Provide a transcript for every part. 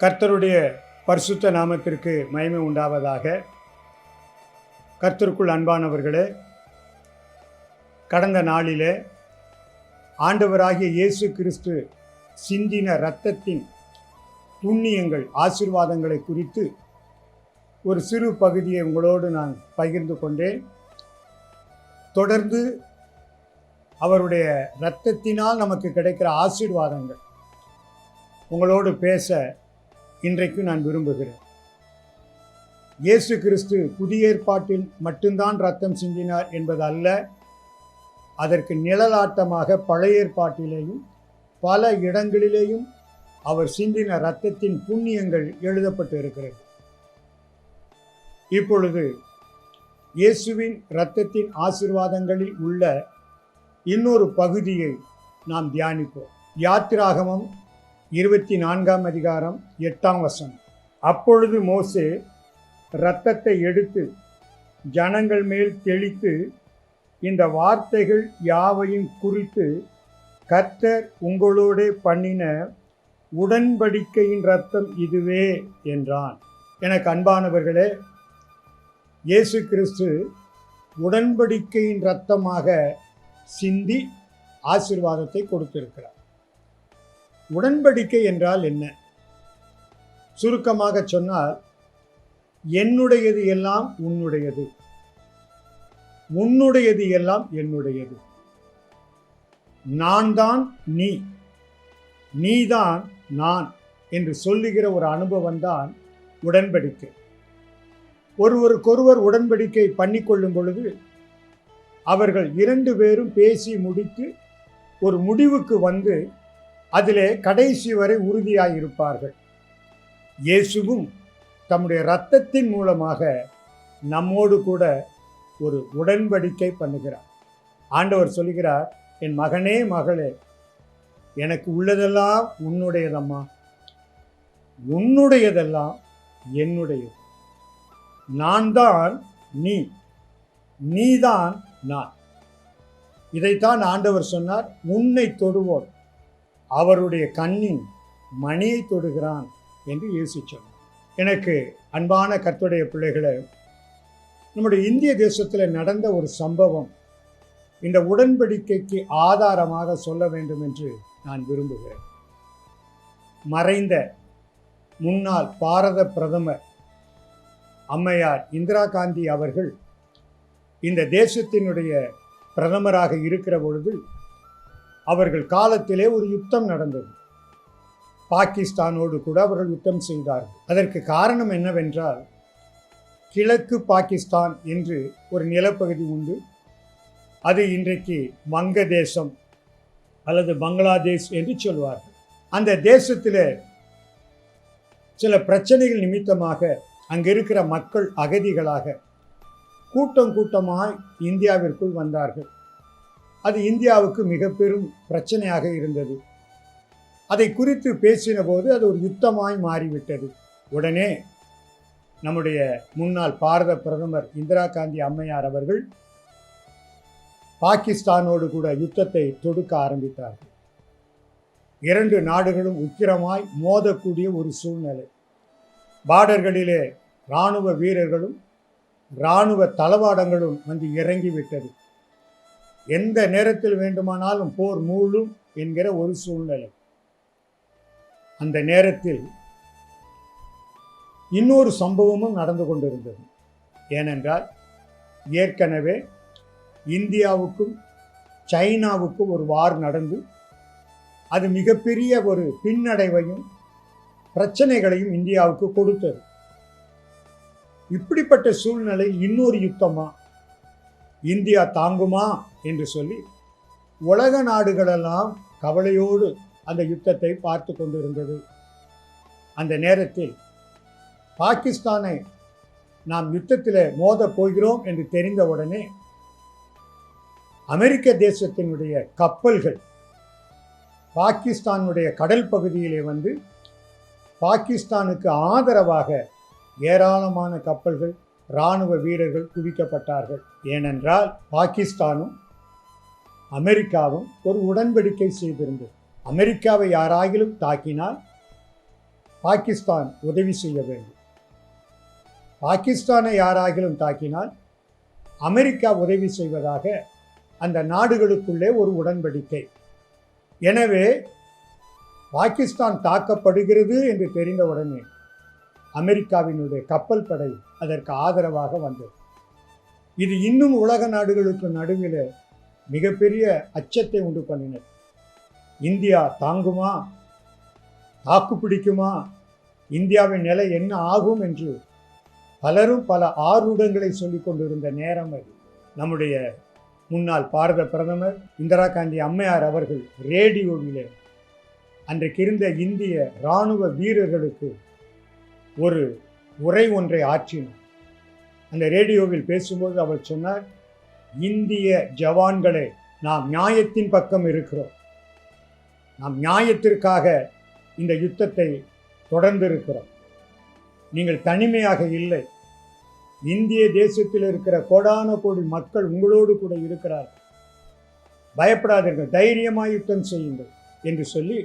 கர்த்தருடைய பரிசுத்த நாமத்திற்கு மயமை உண்டாவதாக. கர்த்தருக்குள் அன்பானவர்களே கடந்த நாளிலே ஆண்டவராகிய இயேசு கிறிஸ்து சிந்தின இரத்தத்தின் புண்ணியங்கள் ஆசிர்வாதங்களை குறித்து ஒரு சிறு பகுதியை உங்களோடு நான் பகிர்ந்து கொண்டேன். தொடர்ந்து அவருடைய இரத்தத்தினால் நமக்கு கிடைக்கிற ஆசீர்வாதங்கள் உங்களோடு பேச இன்றைக்கு நான் விரும்புகிறேன். இயேசு கிறிஸ்து புதிய ஏற்பாட்டில் மட்டும்தான் ரத்தம் சிந்தினார் என்பது அல்ல அதற்கு நிழலாட்டமாக பழைய ஏற்பாட்டிலேயும் பல இடங்களிலேயும் அவர் சிந்தின இரத்தத்தின் புண்ணியங்கள் எழுதப்பட்டு இருக்கிறது. இப்பொழுது இயேசுவின் இரத்தத்தின் ஆசிர்வாதங்களில் உள்ள இன்னொரு பகுதியை நாம் தியானிப்போம். யாத்திராகமம் இருபத்தி நான்காம் அதிகாரம் எட்டாம் வசனம். அப்பொழுது மோசே இரத்தத்தை எடுத்து ஜனங்கள் மேல் தெளித்து இந்த வார்த்தைகள் யாவையும் குறித்து கர்த்தர் உங்களோடே பண்ணின உடன்படிக்கையின் ரத்தம் இதுவே என்றான். எனக்கு அன்பானவர்களே இயேசு கிறிஸ்து உடன்படிக்கையின் ரத்தமாக சிந்தி ஆசிர்வாதத்தை கொடுத்திருக்கிறார். உடன்படிக்கை என்றால் என்ன? சுருக்கமாக சொன்னால் என்னுடையது எல்லாம் உன்னுடையது. உன்னுடையது எல்லாம் என்னுடையது. நான் தான் நீ. நீதான் நான் என்று சொல்லுகிற ஒரு அனுபவம் தான் உடன்படிக்கை. ஒருவருக்கொருவர் உடன்படிக்கை பண்ணிக்கொள்ளும் பொழுது அவர்கள் இரண்டு பேரும் பேசி முடித்து ஒரு முடிவுக்கு வந்து அதிலே கடைசி வரை உறுதியாக இருப்பார்கள் இயேசுவும் தம்முடைய இரத்தத்தின் மூலமாக நம்மோடு கூட ஒரு உடன்படிக்கை பண்ணுகிறார். ஆண்டவர் சொல்லுகிறார் என் மகனே மகளே எனக்கு உள்ளதெல்லாம் உன்னுடையதம்மா. உன்னுடையதெல்லாம் என்னுடையது. நான் தான் நீ நீதான் நான். இதைத்தான் ஆண்டவர் சொன்னார் உன்னை தொடுவோர். அவருடைய கண்ணின் மணியை தொடுகிறான் என்று இயேசு சொன்னார். எனக்கு அன்பான கர்த்துடைய பிள்ளைகளை நம்முடைய இந்திய தேசத்தில் நடந்த ஒரு சம்பவம் இந்த உடன்படிக்கைக்கு ஆதாரமாக சொல்ல வேண்டும் என்று நான் விரும்புகிறேன். மறைந்த முன்னாள் பாரத பிரதமர் அம்மையார் இந்திரா காந்தி அவர்கள் இந்த தேசத்தினுடைய பிரதமராக இருக்கிற பொழுது அவர்கள் காலத்திலே ஒரு யுத்தம் நடந்தது. பாகிஸ்தானோடு கூட அவர்கள் யுத்தம் செய்தார்கள். அதற்கு காரணம் என்னவென்றால் கிழக்கு பாகிஸ்தான் என்று ஒரு நிலப்பகுதி உண்டு. அது இன்றைக்கு வங்கதேசம் அல்லது பங்களாதேஷ் என்று சொல்வார்கள். அந்த தேசத்தில் சில பிரச்சனைகள் நிமித்தமாக அங்கே இருக்கிற மக்கள் அகதிகளாக கூட்டம் கூட்டமாக இந்தியாவிற்குள் வந்தார்கள். அது இந்தியாவுக்கு மிக பெரும் பிரச்சனையாக இருந்தது. அதை குறித்து பேசின போது அது ஒரு யுத்தமாய் மாறிவிட்டது. உடனே நம்முடைய முன்னாள் பாரத பிரதமர் இந்திரா காந்தி அம்மையார் அவர்கள் பாகிஸ்தானோடு கூட யுத்தத்தை தொடுக்க ஆரம்பித்தார்கள். இரண்டு நாடுகளும் உக்கிரமாய் மோதக்கூடிய ஒரு சூழ்நிலை. பார்டர்களிலே இராணுவ வீரர்களும் இராணுவ தளவாடங்களும் வந்து இறங்கிவிட்டது. எந்த நேரத்தில் வேண்டுமானாலும் போர் மூழும் என்கிற ஒரு சூழ்நிலை. அந்த நேரத்தில் இன்னொரு சம்பவமும் நடந்து கொண்டிருந்தது. ஏனென்றால் ஏற்கனவே இந்தியாவுக்கும் சைனாவுக்கும் ஒரு வார் நடந்து அது மிகப்பெரிய ஒரு பின்னடைவையும் பிரச்சனைகளையும் இந்தியாவுக்கு கொடுத்தது. இப்படிப்பட்ட சூழ்நிலை இன்னொரு யுத்தமாக இந்தியா தாங்குமா என்று சொல்லி உலக நாடுகளெல்லாம் கவலையோடு அந்த யுத்தத்தை பார்த்து கொண்டிருந்தது. அந்த நேரத்தில் பாகிஸ்தானை நாம் யுத்தத்தில் மோதப் போகிறோம் என்று தெரிந்தவுடனே அமெரிக்க தேசத்தினுடைய கப்பல்கள் பாகிஸ்தானுடைய கடல் பகுதியிலே வந்து பாகிஸ்தானுக்கு ஆதரவாக ஏராளமான கப்பல்கள் இராணுவ வீரர்கள் குவிக்கப்பட்டார்கள். ஏனென்றால் பாகிஸ்தானும் அமெரிக்காவும் ஒரு உடன்படிக்கை செய்திருந்தது. அமெரிக்காவை யாராகிலும் தாக்கினால் பாகிஸ்தான் உதவி செய்ய வேண்டும். பாகிஸ்தானை யாராகிலும் தாக்கினால் அமெரிக்கா உதவி செய்வதாக அந்த நாடுகளுக்குள்ளே ஒரு உடன்படிக்கை. எனவே பாகிஸ்தான் தாக்கப்படுகிறது என்று தெரிந்தவுடனே அமெரிக்காவினுடைய கப்பல் படை அதற்கு ஆதரவாக வந்தது. இது இன்னும் உலக நாடுகளுக்கு நடுவில் மிகப்பெரிய அச்சத்தை உண்டு பண்ணினது. இந்தியா தாங்குமா? தாக்கு பிடிக்குமா இந்தியாவின் நிலை என்ன ஆகும் என்று பலரும் பல ஆர்வங்களை சொல்லி கொண்டிருந்த நேரம் அது. நம்முடைய முன்னாள் பாரத பிரதமர் இந்திரா காந்தி அம்மையார் அவர்கள் ரேடியோவிலே அன்றைக்கு இருந்த இந்திய இராணுவ வீரர்களுக்கு ஒரு உரை ஒன்றை ஆற்றினார். அந்த ரேடியோவில் பேசும்போது அவர் சொன்னார் இந்திய ஜவான்களை நாம் நியாயத்தின் பக்கம் இருக்கிறோம். நாம் நியாயத்திற்காக இந்த யுத்தத்தை தொடர்ந்து இருக்கிறோம் நீங்கள் தனிமையாக இல்லை. இந்திய தேசத்தில் இருக்கிற கோடான கோடி மக்கள் உங்களோடு கூட இருக்கிறார்கள். பயப்படாதீர்கள் தைரியமாக யுத்தம் செய்யுங்கள் என்று சொல்லி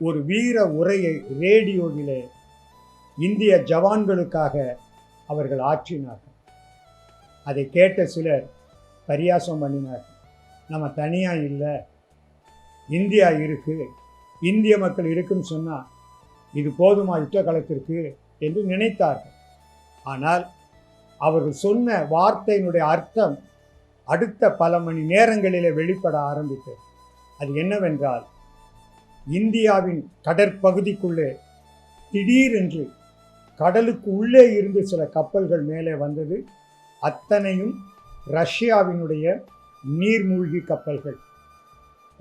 ஒரு வீர உரையை ரேடியோவிலே இந்திய ஜவான்களுக்காக அவர்கள் ஆற்றினார்கள். அதை கேட்ட சிலர் பரியாசம் பண்ணினார்கள். நம்ம தனியாக இல்லை இந்தியா இருக்கு இந்திய மக்கள் இருக்குன்னு சொன்னால் இது போதுமா யுத்த காலத்திற்கு என்று நினைத்தார்கள். ஆனால் அவர்கள் சொன்ன வார்த்தையினுடைய அர்த்தம் அடுத்த பல மணி நேரங்களிலே வெளிப்பட ஆரம்பித்தது. அது என்னவென்றால் இந்தியாவின் கடற்பகுதிக்குள்ளே திடீரென்று கடலுக்கு உள்ளே இருந்து சில கப்பல்கள் மேலே வந்தது. அத்தனையும் ரஷ்யாவினுடைய நீர்மூழ்கி கப்பல்கள்.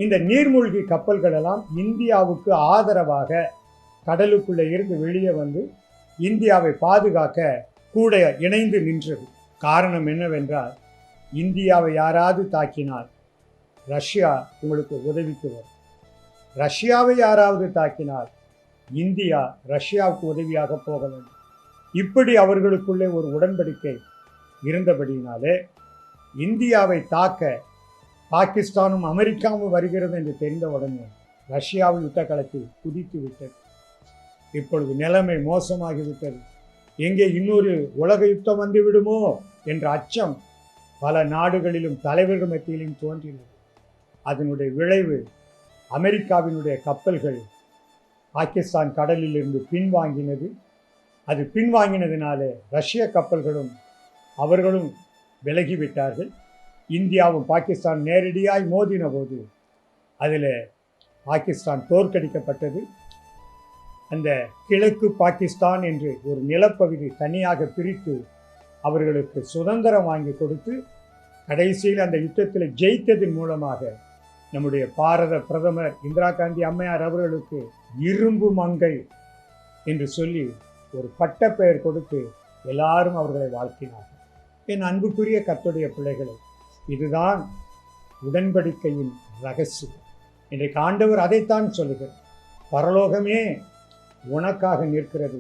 இந்த நீர்மூழ்கி கப்பல்கள் எல்லாம் இந்தியாவுக்கு ஆதரவாக கடலுக்குள்ளே இருந்து வெளியே வந்து இந்தியாவை பாதுகாக்க கூட இணைந்து நின்றது. காரணம் என்னவென்றால் இந்தியாவை யாராவது தாக்கினால் ரஷ்யா உங்களுக்கு உதவிக்கு வரும். ரஷ்யாவை யாராவது தாக்கினால் இந்தியா ரஷ்யாவுக்கு உதவியாக போக வேண்டும். இப்படி அவர்களுக்குள்ளே ஒரு உடன்படிக்கை இருந்தபடியினாலே இந்தியாவை தாக்க பாகிஸ்தானும் அமெரிக்காவும் வருகிறது என்று தெரிந்த உடனே ரஷ்யாவும் யுத்த களத்தில் குதித்து விட்டது. இப்பொழுது நிலைமை மோசமாகிவிட்டது. எங்கே இன்னொரு உலக யுத்தம் வந்து விடுமோ என்ற அச்சம் பல நாடுகளிலும் தலைவர்கள் மத்தியிலும் தோன்றினது அதனுடைய விளைவு அமெரிக்காவினுடைய கப்பல்கள் பாகிஸ்தான் கடலில் இருந்து பின்வாங்கினது. அது பின்வாங்கினதினாலே ரஷ்ய கப்பல்களும் அவர்களும் விலகிவிட்டார்கள். இந்தியாவும் பாகிஸ்தான் நேரடியாய் மோதின போது அதில் பாகிஸ்தான் தோற்கடிக்கப்பட்டது. அந்த கிழக்கு பாகிஸ்தான் என்று ஒரு நிலப்பகுதி தனியாக பிரித்து அவர்களுக்கு சுதந்திரம் வாங்கி கொடுத்து கடைசியில் அந்த யுத்தத்தில் ஜெயித்ததன் மூலமாக நம்முடைய பாரத பிரதமர் இந்திரா காந்தி அம்மையார் அவர்களுக்கு இரும்பு மங்கை என்று சொல்லி ஒரு பட்டப்பெயர் கொடுத்து எல்லாரும் அவர்களை வாழ்த்தினார்கள். என் அன்புக்குரிய கத்துடைய பிள்ளைகளை இதுதான் உடன்படிக்கையின் ரகசியம். இன்றைக்கு ஆண்டவர் அதைத்தான் சொல்லுகிறார். பரலோகமே உனக்காக நிற்கிறது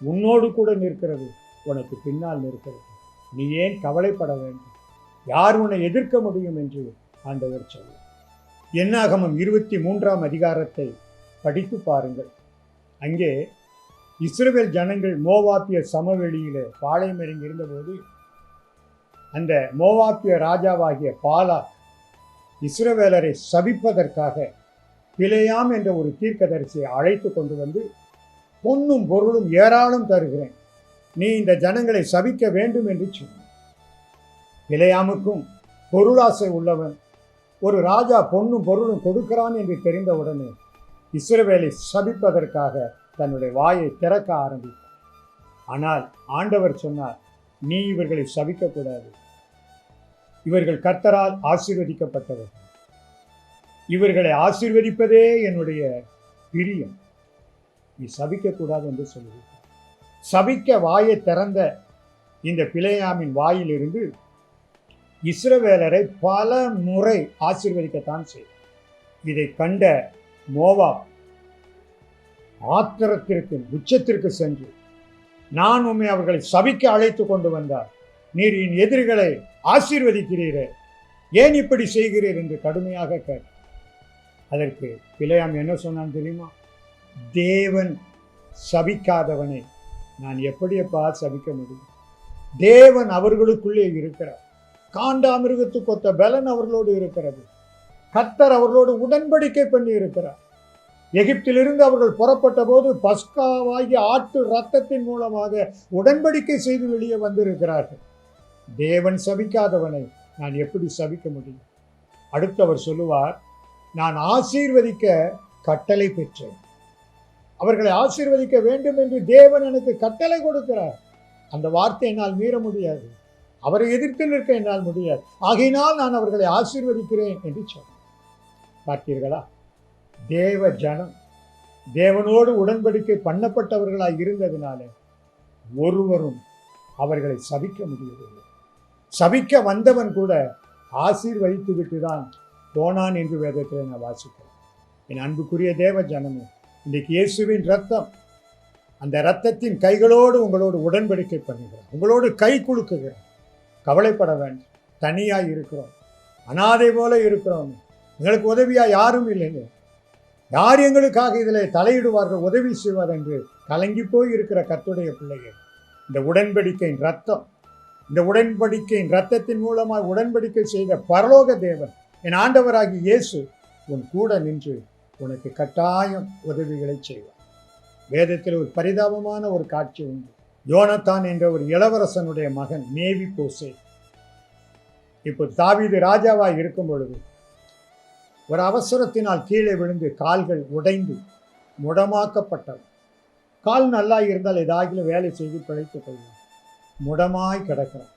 உன்னோடு கூட நிற்கிறது உனக்கு பின்னால் நிற்கிறது. நீ ஏன் கவலைப்பட வேண்டும்? யார் உன்னை எதிர்க்க முடியும் என்று ஆண்டவர் சொல்லுவார் என்னாகமம் இருபத்தி மூன்றாம் அதிகாரத்தை படித்து பாருங்கள். அங்கே இஸ்ரேல் ஜனங்கள் மோவாப்பிய சமவெளியில் பாளையம் இறங்கி இருந்தபோது அந்த மோவாப்பிய ராஜாவாகிய பாலா இஸ்ரவேலரை சபிப்பதற்காக பிழையாம் என்ற ஒரு தீர்க்கதரிசியை அழைத்து கொண்டு வந்து பொன்னும் பொருளும் ஏராளம் தருகிறேன். நீ இந்த ஜனங்களை சபிக்க வேண்டும் என்று சொன்னான். பிழையாமுக்கும் பொருளாசை உள்ளவன் ஒரு ராஜா பொண்ணும் பொருளும் கொடுக்கிறான் என்று தெரிந்தவுடனே இஸ்ரவேலை சபிப்பதற்காக தன்னுடைய வாயை திறக்க ஆரம்பித்தார் ஆனால் ஆண்டவர் சொன்னார் நீ இவர்களை சபிக்கக்கூடாது. இவர்கள் கர்த்தரால் ஆசீர்வதிக்கப்பட்டவர்கள் இவர்களை ஆசீர்வதிப்பதே என்னுடைய பிரியம். நீ சபிக்கக்கூடாது என்று சொல்லுகிறார். சபிக்க வாயை திறந்த இந்த பிழையாமின் வாயிலிருந்து இஸ்ரவேலரை பல முறை ஆசீர்வதிக்கத்தான் செய்தார். இதை கண்ட மோவா ஆத்திரத்திற்கு உச்சத்திற்கு சென்று நான் உண்மை அவர்களை சபிக்க அழைத்து கொண்டு வந்தார். நீர் என் எதிரிகளை ஆசீர்வதிக்கிறீரே. ஏன் இப்படி செய்கிறீர்? என்று கடுமையாக கேட்டார். அதற்கு பிழையாம் என்ன சொன்னான் தெரியுமா? தேவன் சபிக்காதவனை நான் எப்படியப்பா சபிக்க முடியும்? தேவன் அவர்களுக்குள்ளே இருக்கிறார். காண்டாமிருகத்துக்கு ஒத்த பலன் அவர்களோடு இருக்கிறது. கத்தர் அவர்களோடு உடன்படிக்கை பண்ணி இருக்கிறார். எகிப்திலிருந்து அவர்கள் புறப்பட்ட போது பஸ்காவாகி ஆட்டு ரத்தத்தின் மூலமாக உடன்படிக்கை செய்து வெளியே வந்திருக்கிறார்கள். தேவன் சபிக்காதவனை நான் எப்படி சபிக்க முடியும்? அடுத்தவர் சொல்லுவார் நான் ஆசீர்வதிக்க கட்டளை பெற்றேன். அவர்களை ஆசீர்வதிக்க வேண்டும் என்று தேவன் எனக்கு கட்டளை கொடுக்கிறார். அந்த வார்த்தை என்னால் மீற முடியாது. அவரை எதிர்த்து நிற்க என்னால் முடியாது. ஆகையினால் நான் அவர்களை ஆசீர்வதிக்கிறேன் என்று சொன்னேன் பார்த்தீர்களா? தேவ ஜனம் தேவனோடு உடன்படிக்கை பண்ணப்பட்டவர்களாய் இருந்ததினால ஒருவரும் அவர்களை சபிக்க முடியவில்லை. சபிக்க வந்தவன் கூட ஆசீர்வதித்து விட்டு தான் போனான் என்று வேதத்தில் நான் வாசிக்கிறேன். என் அன்புக்குரிய தேவ ஜனமே இன்றைக்கு இயேசுவின் ரத்தம் அந்த ரத்தத்தின் கைகளோடு உங்களோடு உடன்படிக்கை பண்ணுகிறார் உங்களோடு கை குலுக்குகிறோம் கவலைப்பட வேண்டாம். தனியாக இருக்கிறோம். அனாதை போல இருக்கிறோம். எங்களுக்கு உதவியாக யாரும் இல்லைங்க. யார் எங்களுக்காக இதில் தலையிடுவார்கள்? உதவி செய்வார் என்று கலங்கி போய் இருக்கிற கத்துடைய பிள்ளைகள் இந்த உடன்படிக்கையின் ரத்தம். இந்த உடன்படிக்கையின் ரத்தத்தின் மூலமாக உடன்படிக்கை செய்த பரலோக தேவன் என் ஆண்டவராகி இயேசு உன் கூட நின்று உனக்கு கட்டாயம் உதவிகளை செய்வார். வேதத்தில் ஒரு பரிதாபமான ஒரு காட்சி உண்டு. யோனத்தான் என்ற ஒரு இளவரசனுடைய மகன் மேவி போசே இப்போ தாவீது ராஜாவாய் இருக்கும் பொழுது ஒரு அவசரத்தினால் கீழே விழுந்து கால்கள் உடைந்து முடமாக்கப்பட்டவன் கால் நல்லா இருந்தால் ஏதாகிலும் வேலை செய்து பிழைத்துக் கொள்ளும் முடமாய் கிடக்கிறான்.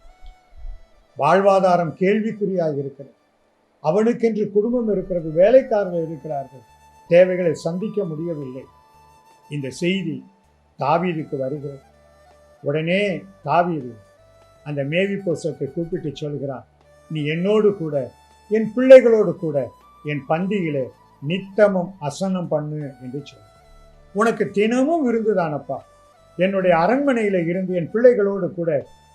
வாழ்வாதாரம் கேள்விக்குறியாக இருக்கிறது. அவனுக்கென்று குடும்பம் இருக்கிறது வேலைக்காரர்கள் இருக்கிறார்கள் தேவைகளை சந்திக்க முடியவில்லை. இந்த செய்தி தாவீதுக்கு வருகிறது. உடனே தாவீது அந்த மேவி போசத்தை கூப்பிட்டு சொல்கிறான் நீ என்னோடு கூட என் பிள்ளைகளோடு கூட என் பந்தியிலே நித்தமும் அசனம் பண்ணு என்று சொல். உனக்கு தினமும் விருந்துதானப்பா என்னுடைய அரண்மனையில் இருந்து என் பிள்ளைகளோடு கூட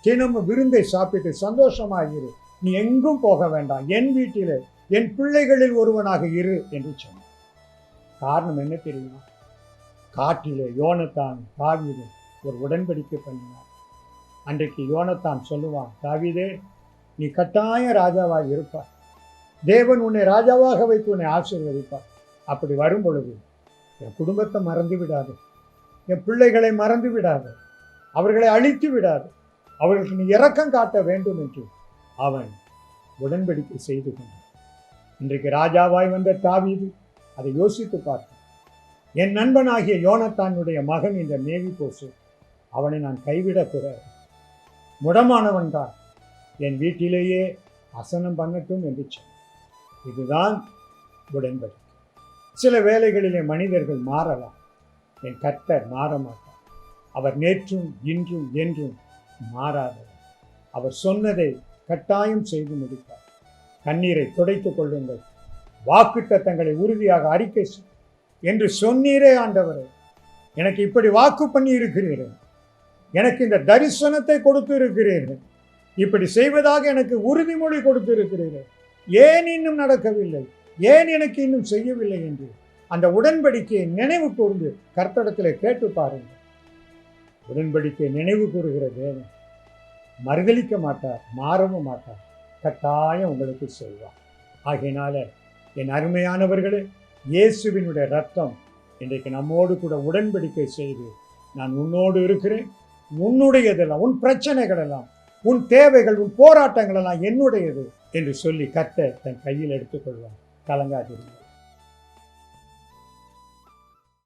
தினமும் விருந்தை சாப்பிட்டு சந்தோஷமாக இரு நீ எங்கும் போக வேண்டாம். என் வீட்டிலே என் பிள்ளைகளில் ஒருவனாக இரு என்று சொன்னான். காரணம் என்ன தெரியுமா? காட்டிலே யோனத்தான் தாவீது ஒரு உடன்படிக்கை பண்ணினார். அன்றைக்கு யோனத்தான் சொல்லுவான் தாவீதே நீ கட்டாய ராஜாவாக இருப்பார் தேவன் உன்னை ராஜாவாக வைத்து உன்னை ஆசீர்வதிப்பார். அப்படி வரும் பொழுது என் குடும்பத்தை மறந்து விடாது. என் பிள்ளைகளை மறந்து விடாது. அவர்களை அழித்து விடாது. அவர்களுக்கு நீ இரக்கம் காட்ட வேண்டும் என்று அவன் உடன்படிக்கை செய்து கொண்டான். இன்றைக்கு ராஜாவாய் வந்த தாவீது அதை யோசித்து பார்த்தான். என் நண்பனாகிய யோனத்தானுடைய மகன் இந்த மேவி போசு அவனை நான் கைவிடக்கூடாது முடமானவன் தான். என் வீட்டிலேயே அசனம் பண்ணட்டும் என்று சொன்னான். இதுதான் உடன்படிக்கை. சில வேளைகளிலே மனிதர்கள் மாறலாம். என் கர்த்தர் மாற மாட்டார் அவர் நேற்றும் இன்றும் என்றும் மாறாதவர். அவர் சொன்னதை கட்டாயம் செய்து முடித்தார் கண்ணீரை துடைத்துக் கொள்ளுங்கள். வாக்குத்தத்தங்களை உறுதியாக அறிக்கை செய். என்று சொன்னீரே ஆண்டவரே. எனக்கு இப்படி வாக்கு பண்ணி இருக்கிறீர்கள் எனக்கு இந்த தரிசனத்தை கொடுத்து இருக்கிறீர்கள் இப்படி செய்வதாக எனக்கு உறுதிமொழி கொடுத்து இருக்கிறீர்கள் ஏன் இன்னும் நடக்கவில்லை? ஏன் எனக்கு இன்னும் செய்யவில்லை என்று அந்த உடன்படிக்கையை நினைவு கூர்ந்து கர்த்தடத்தில் கேட்டு பாருங்கள். உடன்படிக்கை நினைவு கூறுகிற தேவன் மறுதளிக்க மாட்டார் மாறவும் மாட்டார். கட்டாயம் உங்களுக்கு செய்வார். ஆகையினால என் அருமையானவர்களே இயேசுவினுடைய ரத்தம் இன்றைக்கு நம்மோடு கூட உடன்படிக்கை செய்து நான் உன்னோடு இருக்கிறேன். உன்னுடையதெல்லாம் உன் பிரச்சனைகள் எல்லாம் உன் தேவைகள் உன் போராட்டங்கள் எல்லாம் என்னுடையது என்று சொல்லி கத்த தன் கையில் எடுத்துக்கொள்வார். கலங்காதிருந்தான்